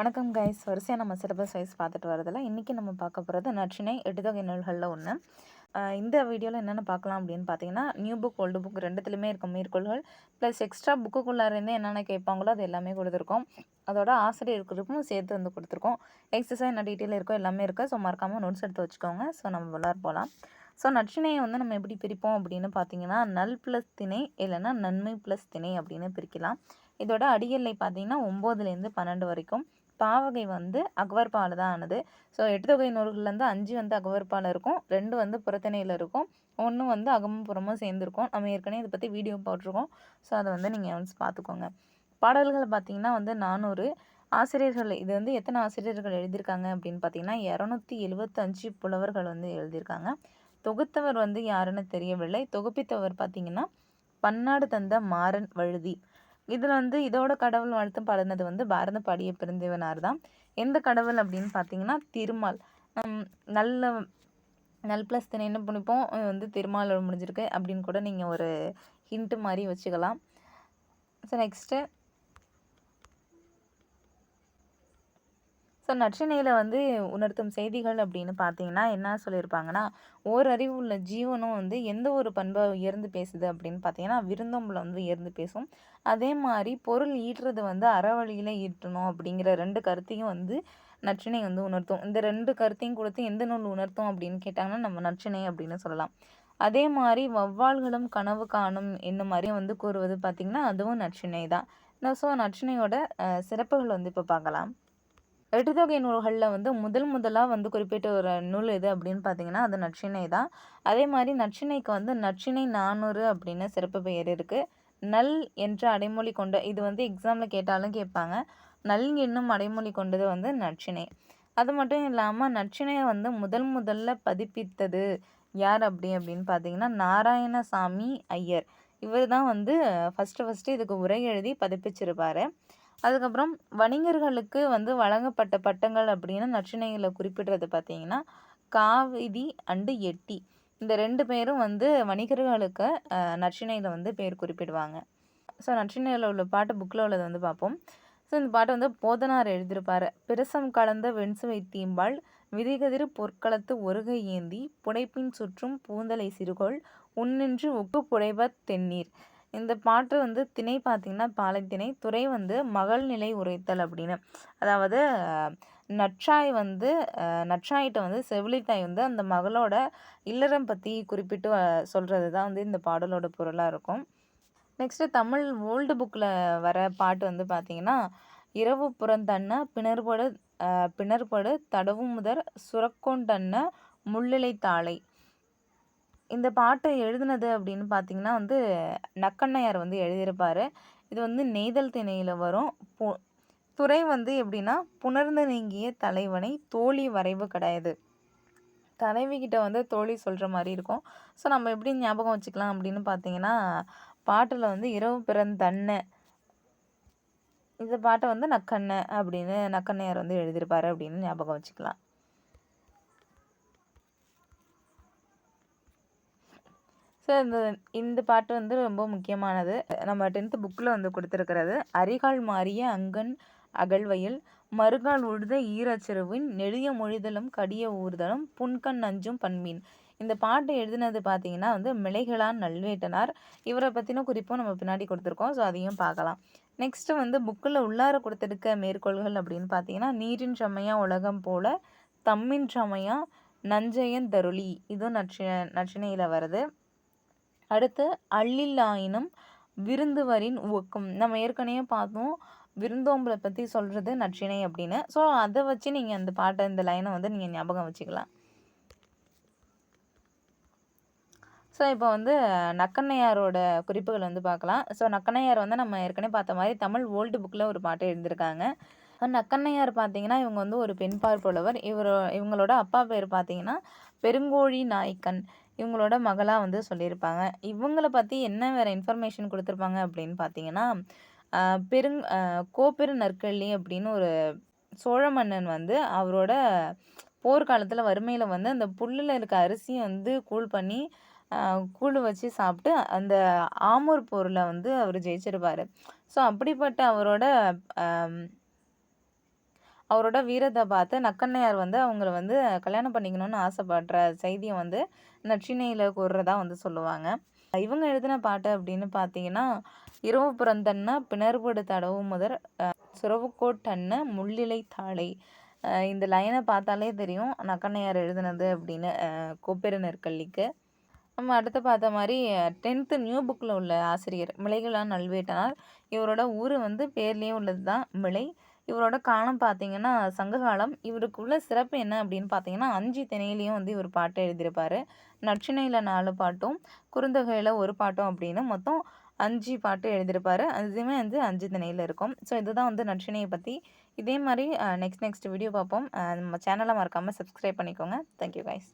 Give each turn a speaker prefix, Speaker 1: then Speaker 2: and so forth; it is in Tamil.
Speaker 1: வணக்கம் கைஸ் வரிசையாக நம்ம சிலபஸ் வைஸ் பார்த்துட்டு வரதில்ல இன்றைக்கி நம்ம பார்க்க போகிறது நற்றினை எடுதொகை நூல்களில் ஒன்று இந்த வீடியோவில் என்னென்ன பார்க்கலாம் அப்படின்னு பார்த்தீங்கன்னா நியூ புக் ஓல்டு புக் ரெண்டுத்துலையுமே இருக்கும் மேற்கோள்கள். ப்ளஸ் எக்ஸ்ட்ரா புக்குக்குள்ளாரேருந்து என்னென்ன கேட்பாங்களோ அது எல்லாமே கொடுத்துருக்கோம். அதோட ஆசிரியர் குறிப்பும் சேர்த்து வந்து கொடுத்துருக்கோம். எக்ஸசைஸ் என்ன டீட்டெயில் இருக்கோ எல்லாமே இருக்குது ஸோ மறக்காமல் நோட்ஸ் எடுத்து வச்சுக்கோங்க. ஸோ நம்ம விளாட் போகலாம் ஸோ நற்றினையை வந்து நம்ம எப்படி பிரிப்போம் அப்படின்னு பார்த்தீங்கன்னா நல் ப்ளஸ் திணை இல்லைன்னா நன்மை ப்ளஸ் திணை அப்படின்னு பிரிக்கலாம். இதோட அடியல்லை பார்த்தீங்கன்னா ஒம்போதுலேருந்து பன்னெண்டு வரைக்கும். பாவகை வந்து அக்வர்பால் தான் ஆனது. ஸோ எட்டு தொகை நூல்கள்லேருந்து அஞ்சு வந்து அகவர்பால் இருக்கும். ரெண்டு வந்து புறத்திணையில் இருக்கும். ஒன்று வந்து அகமும் புறமும் சேர்ந்துருக்கும். நம்ம ஏற்கனவே இதை பற்றி வீடியோ போட்டிருக்கோம். ஸோ அதை வந்து நீங்கள் வந்து பார்த்துக்கோங்க பாடல்கள் பார்த்திங்கன்னா வந்து நானூறு. ஆசிரியர்கள் இது வந்து எத்தனை ஆசிரியர்கள் எழுதியிருக்காங்க அப்படின்னு பார்த்தீங்கன்னா இரநூத்தி எழுபத்தஞ்சு புலவர்கள் வந்து எழுதியிருக்காங்க தொகுத்தவர் வந்து யாருன்னு தெரியவில்லை. தொகுப்பித்தவர் பார்த்தீங்கன்னா பன்னாடு தந்த மாறன் வழுதி. இதில் வந்து இதோட கடவுள் வாழ்த்து பாடினது வந்து பாரத பாடிய பெருந்தேவனார் தான். எந்த கடவுள் அப்படின்னு பார்த்தீங்கன்னா திருமால். நல்ல நல் ப்ளஸ் தினை என்ன பண்ணிப்போம் வந்து திருமால் முடிஞ்சிருக்கு அப்படின்னு கூட நீங்கள் ஒரு ஹிண்ட்டு மாதிரி வச்சுக்கலாம். ஸோ நெக்ஸ்ட்டு ஸோ நற்றினையில் வந்து உணர்த்தும் செய்திகள் அப்படின்னு பார்த்தீங்கன்னா என்ன சொல்லியிருப்பாங்கன்னா ஓரறிவு உள்ள ஜீவனும் வந்து எந்த ஒரு பண்பை உயர்ந்து பேசுது அப்படின்னு பார்த்தீங்கன்னா விருந்தோம்பில் வந்து உயர்ந்து பேசும். அதே மாதிரி பொருள் ஈட்டுறது வந்து அறவழியில் ஈட்டணும் அப்படிங்கிற ரெண்டு கருத்தையும் வந்து நற்றினை வந்து உணர்த்தும். இந்த ரெண்டு கருத்தையும் கொடுத்து எந்த நூல் உணர்த்தும் அப்படின்னு கேட்டாங்கன்னா நம்ம நற்றினை அப்படின்னு சொல்லலாம். அதே மாதிரி வவ்வால்களும் கனவு காணும் என்ன மாதிரியும் வந்து கூறுவது பார்த்திங்கன்னா அதுவும் நற்றினை தான். ஸோ நற்றினையோட சிறப்புகள் வந்து இப்போ பார்க்கலாம். எட்டுத்தொகை நூல்களில் வந்து முதல் முதலாக வந்து குறிப்பிட்ட ஒரு நூல் எது அப்படின்னு பார்த்தீங்கன்னா அது நற்றிணை தான். அதே மாதிரி நற்றிணைக்கு வந்து நற்றிணை நானூறு அப்படின்னு சிறப்பு பெயர் இருக்குது நல் என்ற அடைமொழி கொண்ட இது வந்து எக்ஸாமில் கேட்டாலும் கேட்பாங்க. நல் என்னும் அடைமொழி கொண்டது வந்து நற்றிணை அது மட்டும் இல்லாமல் நற்றிணையை வந்து முதல் முதல்ல பதிப்பித்தது யார் அப்படி அப்படின்னு பார்த்தீங்கன்னா நாராயணசாமி ஐயர். இவர் தான் வந்து ஃபஸ்ட்டு ஃபஸ்ட்டு இதுக்கு உரை எழுதி பதிப்பிச்சிருப்பார். அதுக்கப்புறம் வணிகர்களுக்கு வந்து வழங்கப்பட்ட பட்டங்கள் அப்படின்னு நற்றினையில் குறிப்பிடுறது பார்த்தீங்கன்னா காவிதி அண்டு எட்டி. இந்த ரெண்டு பேரும் வந்து வணிகர்களுக்கு நற்றினையில் வந்து பேர் குறிப்பிடுவாங்க. ஸோ நற்றினையில் உள்ள பாட்டு புக்கில் உள்ளது வந்து பார்ப்போம். ஸோ இந்த பாட்டு வந்து போதனார் எழுதியிருப்பார். பிரசம் கலந்த வெண்சுவை தீம்பால் விதிகதிர் பொற்களத்து ஒருகை ஏந்தி புடைப்பின் சுற்றும் பூந்தலை சிறுகோள் உன்னின்று உப்பு புடைப தென்னீர் இந்த பாட்டு வந்து திணை பார்த்திங்கன்னா பாலைத்திணை துறை வந்து மகள் நிலை உரைத்தல் அப்படின்னு. அதாவது நற்றாய் வந்து நற்றாயிட்ட வந்து செவிலித்தாய் வந்து அந்த மகளோட இல்லறம் பற்றி குறிப்பிட்டு சொல்கிறது தான் வந்து இந்த பாடலோட பொருளாக இருக்கும். நெக்ஸ்ட்டு தமிழ் ஓல்டு புக்கில் வர பாட்டு வந்து பார்த்திங்கன்னா இரவு புறந்தன்ன பிணர்படு பிணர்படு தடவு முதற் சுரக்கொண்டன்ன முள்ளிலை தாளை. இந்த பாட்டை எழுதினது அப்படின்னு பார்த்தீங்கன்னா வந்து நக்கண்ணையார் வந்து எழுதியிருப்பார். இது வந்து நெய்தல் திணையில் வரும். பு துறை வந்து எப்படின்னா புணர்ந்து நீங்கிய தலைவனை தோழி வரைவு கிடையாது. தலைவிக்கிட்ட வந்து தோழி சொல்கிற மாதிரி இருக்கும். ஸோ நம்ம எப்படி ஞாபகம் வச்சுக்கலாம் அப்படின்னு பார்த்தீங்கன்னா பாட்டில் வந்து இரவு பிறந்தன்ன இந்த பாட்டை வந்து நக்கண்ணை அப்படின்னு நக்கண்ணையார் வந்து எழுதியிருப்பார் அப்படின்னு ஞாபகம் வச்சுக்கலாம். ஸோ இந்த இந்த பாட்டு வந்து ரொம்ப முக்கியமானது. நம்ம டென்த்து புக்கில் வந்து கொடுத்துருக்கிறது அரிகால் மாறிய அங்கன் அகழ்வையில் மறுகால் உழுத ஈரச்சிறுவின் நெடிய மொழிதலும் கடிய ஊர்தலும் புன்கண் நஞ்சும் பண்மீன். இந்த பாட்டு எழுதினது பார்த்தீங்கன்னா வந்து மிளைகளான் நல்வேட்டனார். இவரை பற்றின குறிப்பும் நம்ம பின்னாடி கொடுத்துருக்கோம். ஸோ அதையும் பார்க்கலாம். நெக்ஸ்ட்டு வந்து புக்கில் உள்ளார கொடுத்துருக்க மேற்கோள்கள் அப்படின்னு பார்த்தீங்கன்னா நீரின் சமையா உலகம் போல தம்மின் சமையா நஞ்சையன் தருளி. இதுவும் நச்சி நச்சினையில் வருது. அடுத்து அள்ளில்லாயினும் விருந்துவரின் உவக்கும் நம்ம ஏற்கனவே பார்த்தோம் விருந்தோம்பலை பற்றி சொல்கிறது நற்றினை அப்படின்னு. ஸோ அதை வச்சு நீங்கள் அந்த பாட்டை இந்த லைனை வந்து நீங்கள் ஞாபகம் வச்சுக்கலாம். ஸோ இப்போ வந்து நக்கண்ணையாரோட குறிப்புகள் வந்து பார்க்கலாம். ஸோ நக்கண்ணையார் வந்து நம்ம ஏற்கனவே பார்த்த மாதிரி தமிழ் ஓல்டு புக்கில் ஒரு பாட்டு எழுதியிருக்காங்க. நக்கண்ணையார் பார்த்தீங்கன்னா இவங்க வந்து ஒரு பெண் பார்ப்புள்ளவர் இவர் இவங்களோட அப்பா பேர் பார்த்தீங்கன்னா பெருங்கோழி நாய்க்கன். இவங்களோட மகளாக வந்து சொல்லியிருப்பாங்க. இவங்கள பற்றி என்ன வேறு இன்ஃபர்மேஷன் கொடுத்துருப்பாங்க அப்படின்னு பார்த்தீங்கன்னா பெருங் கோப்பெரு நற்கள்ளி அப்படின்னு ஒரு சோழ மன்னன் வந்து அவரோட போர்க்காலத்தில் வறுமையில் வந்து அந்த புல்லில் இருக்க அரிசியை வந்து கூழ் பண்ணி கூழ் வச்சு சாப்பிட்டு அந்த ஆமூர் போரில் வந்து அவர் ஜெயிச்சிருப்பார். ஸோ அப்படிப்பட்ட அவரோட அவரோட வீரத்தை பார்த்து நக்கண்ணையார் வந்து அவங்கள வந்து கல்யாணம் பண்ணிக்கணும்னு ஆசைப்படுற செய்தியை வந்து நற்றிணையில் கூறுறதா வந்து சொல்லுவாங்க. இவங்க எழுதின பாட்டு அப்படின்னு பார்த்தீங்கன்னா இரவு புறந்தன்ன பிணர்படு தடவு முதற் சுரவுக்கோட்டன்ன முள்ளிலை தாளை. இந்த லைனை பார்த்தாலே தெரியும் நக்கண்ணையார் எழுதினது அப்படின்னு கோப்பெரு நெற்கல்லிக்கு. நம்ம அடுத்து பார்த்த மாதிரி டென்த்து நியூ புக்கில் உள்ள ஆசிரியர் மிளைகளா நல்வேட்டனார். இவரோட ஊர் வந்து பேர்லேயே உள்ளது தான் மிளை. இவரோட காலம் பார்த்தீங்கன்னா சங்ககாலம். இவருக்குள்ள சிறப்பு என்ன அப்படின்னு பார்த்தீங்கன்னா அஞ்சு திணையிலையும் வந்து இவர் பாட்டு எழுதியிருப்பார். நற்றிணையில் நாலு பாட்டும் குறுந்தொகையில் ஒரு பாட்டும் அப்படின்னு மொத்தம் அஞ்சு பாட்டு எழுதியிருப்பார். அதுவுமே வந்து அஞ்சு திணையில் இருக்கும். ஸோ இதுதான் வந்து நற்றிணையை பற்றி இதே மாதிரி நெக்ஸ்ட் நெக்ஸ்ட் வீடியோ பார்ப்போம். நம்ம சேனலை மறக்காமல் சப்ஸ்கிரைப் பண்ணிக்கோங்க. Thank you guys